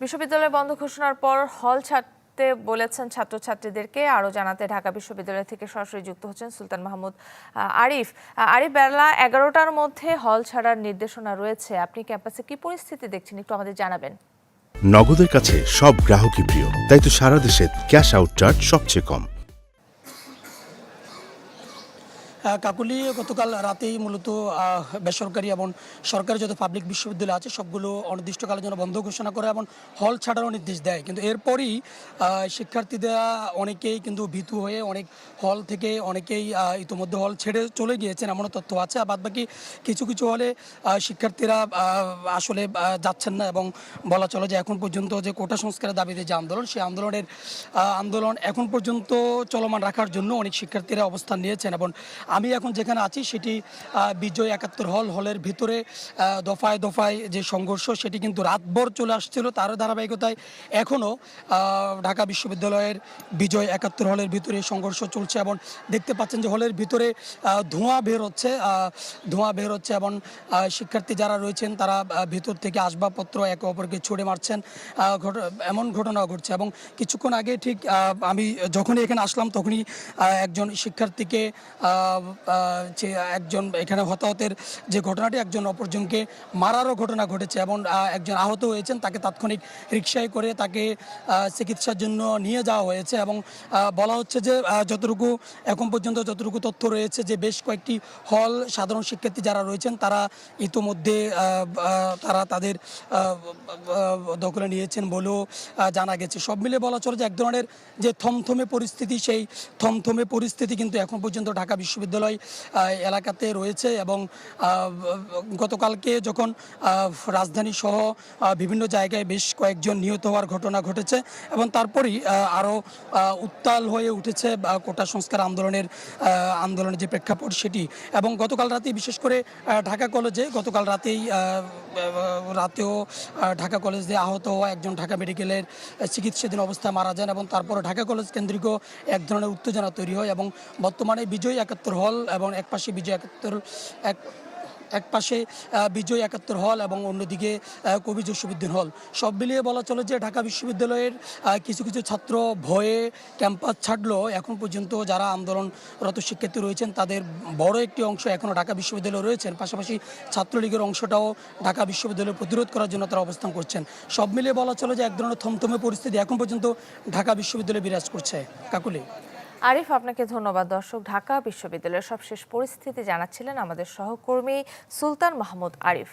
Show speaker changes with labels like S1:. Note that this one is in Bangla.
S1: বিশ্ববিদ্যালয় বন্ধ ঘোষণার পর হল ছাড়তে বলেছেন ছাত্রছাত্রীদেরকে। আরও জানাতে ঢাকা বিশ্ববিদ্যালয় থেকে সরাসরি যুক্ত হচ্ছেন সুলতান মাহমুদ আরিফ। আরিফ, বেলা এগারোটার মধ্যে হল ছাড়ার নির্দেশনা রয়েছে। আপনি ক্যাম্পাসে কি পরিস্থিতি দেখছেন একটু আমাদের জানাবেন।
S2: নগদের কাছে সব গ্রাহকই প্রিয়, তাই তো সারা দেশে ক্যাশ আউট চার্জ সবচেয়ে কম।
S3: কাকুলি, গতকাল রাতেই মূলত বেসরকারি এবং সরকারি যত পাবলিক বিশ্ববিদ্যালয় আছে, সবগুলো অনির্দিষ্টকালের জন্য বন্ধ ঘোষণা করে এবং হল ছাড়ারও নির্দেশ দেয়। কিন্তু এরপরই শিক্ষার্থীরা অনেকেই কিন্তু ভীতু হয়ে অনেক হল থেকে অনেকেই ইতোমধ্যে হল ছেড়ে চলে গিয়েছেন এমনও তথ্য আছে। আর বাদবাকি কিছু কিছু হলে শিক্ষার্থীরা আসলে যাচ্ছেন না এবং বলা চলে যে এখন পর্যন্ত যে কোটা সংস্কারের দাবিতে যে আন্দোলন, সেই আন্দোলনের আন্দোলন এখন পর্যন্ত চলমান রাখার জন্য অনেক শিক্ষার্থীরা অবস্থান নিয়েছেন এবং আমি এখন যেখানে আছি সেটি বিজয় একাত্তর হল, হলের ভিতরে দফায় দফায় যে সংঘর্ষ সেটি কিন্তু রাতভর চলে আসছিল তার ধারাবাহিকতায়। এখনও ঢাকা বিশ্ববিদ্যালয়ের বিজয় একাত্তর হলের ভিতরে সংঘর্ষ চলছে এবং দেখতে পাচ্ছেন যে হলের ভিতরে ধোঁয়া বের হচ্ছে ধোঁয়া বের হচ্ছে এবং শিক্ষার্থী যারা রয়েছেন তারা ভিতর থেকে আসবাবপত্র একে অপরকে ছুড়ে মারছেন এমন ঘটনা ঘটছে এবং কিছুক্ষণ আগে ঠিক আমি যখনই এখানে আসলাম তখনই একজন শিক্ষার্থীকে যে একজন এখানে হতাহতের যে ঘটনাটি, একজন অপরজনকে মারারও ঘটনা ঘটেছে এবং একজন আহত হয়েছেন, তাকে তাৎক্ষণিক রিক্সায় করে তাকে চিকিৎসার জন্য নিয়ে যাওয়া হয়েছে এবং বলা হচ্ছে যে যতটুকু এখন পর্যন্ত যতটুকু তথ্য রয়েছে যে বেশ কয়েকটি হল সাধারণ শিক্ষার্থী যারা রয়েছেন, তারা ইতোমধ্যে তারা তাদের দখলে নিয়েছেন বলেও জানা গেছে। সব মিলে বলা চলে যে এক ধরনের যে থমথমে পরিস্থিতি, সেই থমথমে পরিস্থিতি কিন্তু এখন পর্যন্ত ঢাকা বিশ্ববিদ্যালয় আহ, এলাকাতে রয়েছে এবং গতকালকে যখন রাজধানী সহ বিভিন্ন জায়গায় বেশ কয়েকজন নিহত হওয়ার ঘটনা ঘটেছে এবং তারপরই আরও উত্তাল হয়ে উঠেছে কোটা সংস্কার আন্দোলনের আন্দোলনের যে প্রেক্ষাপট সেটি এবং গতকাল রাতেই বিশেষ করে ঢাকা কলেজে গতকাল রাতেই রাতেও ঢাকা কলেজে আহত হওয়া একজন ঢাকা মেডিকেলের চিকিৎসাধীন অবস্থায় মারা যান এবং তারপরে ঢাকা কলেজ কেন্দ্রিক এক ধরনের উত্তেজনা তৈরি হয় এবং বর্তমানে বিজয় একাত্তর হল এবং এক পাশে বিজয় একাত্তর, এক এক পাশে বিজয় একাত্তর হল এবং অন্যদিকে কবি জসীমউদ্দিন হল। সব মিলিয়ে বলা চলে যে ঢাকা বিশ্ববিদ্যালয়ের কিছু কিছু ছাত্র ভয়ে ক্যাম্পাস ছাড়লেও এখন পর্যন্ত যারা আন্দোলনরত শিক্ষার্থী রয়েছেন, তাদের বড় একটি অংশ এখনও ঢাকা বিশ্ববিদ্যালয়ে রয়েছেন। পাশাপাশি ছাত্রলীগের অংশটাও ঢাকা বিশ্ববিদ্যালয় প্রতিরোধ করার জন্য তারা অবস্থান করছেন। সব মিলিয়ে বলা চলে যে এক ধরনের থমথমে পরিস্থিতি এখন পর্যন্ত ঢাকা বিশ্ববিদ্যালয়ে বিরাজ করছে। কাকুলি?
S1: আরিফ আপনাকে ধন্যবাদ। দর্শক ঢাকা বিশ্ববিদ্যালয়ের সবশেষ পরিস্থিতি জানাচ্ছিলেন আমাদের সহকর্মী সুলতান মাহমুদ আরিফ।